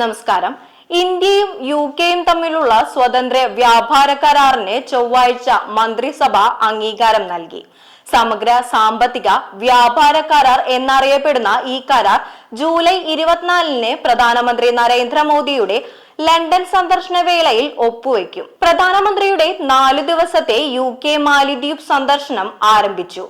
നമസ്കാരം. ഇന്ത്യയും യു കെയും തമ്മിലുള്ള സ്വതന്ത്ര വ്യാപാര കരാറിന് ചൊവ്വാഴ്ച മന്ത്രിസഭ അംഗീകാരം നൽകി. സമഗ്ര സാമ്പത്തിക വ്യാപാര കരാർ എന്നറിയപ്പെടുന്ന ഈ കരാർ ജൂലൈ ഇരുപത്തിനാലിന് പ്രധാനമന്ത്രി നരേന്ദ്രമോദിയുടെ ലണ്ടൻ സന്ദർശന വേളയിൽ ഒപ്പുവെക്കും. പ്രധാനമന്ത്രിയുടെ നാലു ദിവസത്തെ യു കെ മാലിദ്വീപ് സന്ദർശനം ആരംഭിച്ചു.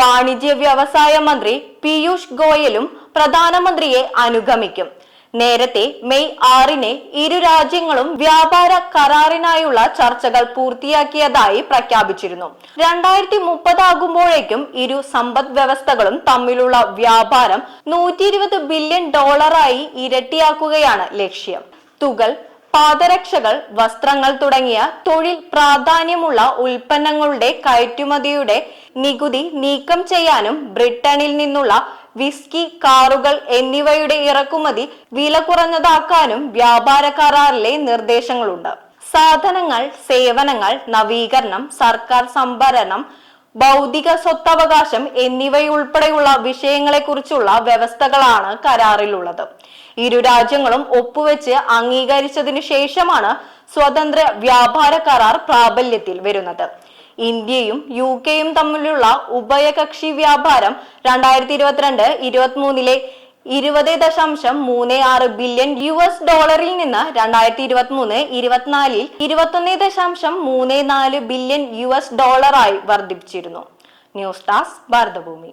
വാണിജ്യ വ്യവസായ മന്ത്രി പീയൂഷ് ഗോയലും പ്രധാനമന്ത്രിയെ അനുഗമിക്കും. നേരത്തെ മെയ് ആറിന് ഇരു രാജ്യങ്ങളും വ്യാപാര കരാറിനായുള്ള ചർച്ചകൾ പൂർത്തിയാക്കിയതായി പ്രഖ്യാപിച്ചിരുന്നു. രണ്ടായിരത്തി മുപ്പതാകുമ്പോഴേക്കും ഇരു സമ്പദ് വ്യവസ്ഥകളും തമ്മിലുള്ള വ്യാപാരം നൂറ്റി ഇരുപത് ബില്യൺ ഡോളറായി ഇരട്ടിയാക്കുകയാണ് ലക്ഷ്യം. തുകൽ പാദരക്ഷകൾ വസ്ത്രങ്ങൾ തുടങ്ങിയ തൊഴിൽ പ്രാധാന്യമുള്ള ഉൽപ്പന്നങ്ങളുടെ കയറ്റുമതിയുടെ നികുതി നീക്കം ചെയ്യാനും ബ്രിട്ടനിൽ നിന്നുള്ള വിസ്കി കാറുകൾ എന്നിവയുടെ ഇറക്കുമതി വില കുറഞ്ഞതാക്കാനും വ്യാപാര കരാറിലെ നിർദ്ദേശങ്ങളുണ്ട്. സാധനങ്ങൾ സേവനങ്ങൾ നവീകരണം സർക്കാർ സംഭരണം ഭൗതിക സ്വത്തവകാശം എന്നിവയുൾപ്പെടെയുള്ള വിഷയങ്ങളെക്കുറിച്ചുള്ള വ്യവസ്ഥകളാണ് കരാറിലുള്ളത്. ഇരു രാജ്യങ്ങളും ഒപ്പുവെച്ച് അംഗീകരിച്ചതിനു ശേഷമാണ് സ്വതന്ത്ര വ്യാപാര കരാർ പ്രാബല്യത്തിൽ വരുന്നത്. ഇന്ത്യയും യു കെയും തമ്മിലുള്ള ഉഭയകക്ഷി വ്യാപാരം രണ്ടായിരത്തി ഇരുപത്തിരണ്ട് ഇരുപത്തിമൂന്നിലെ ഇരുപത് ദശാംശം മൂന്ന് ആറ് ബില്യൺ യു എസ് ഡോളറിൽ നിന്ന് രണ്ടായിരത്തി ഇരുപത്തി മൂന്ന് ഇരുപത്തിനാലിൽ ഇരുപത്തൊന്ന് ദശാംശം മൂന്ന് നാല് ബില്യൺ യു എസ് ഡോളറായി വർദ്ധിപ്പിച്ചിരുന്നു. News desk Bharatabhoomi.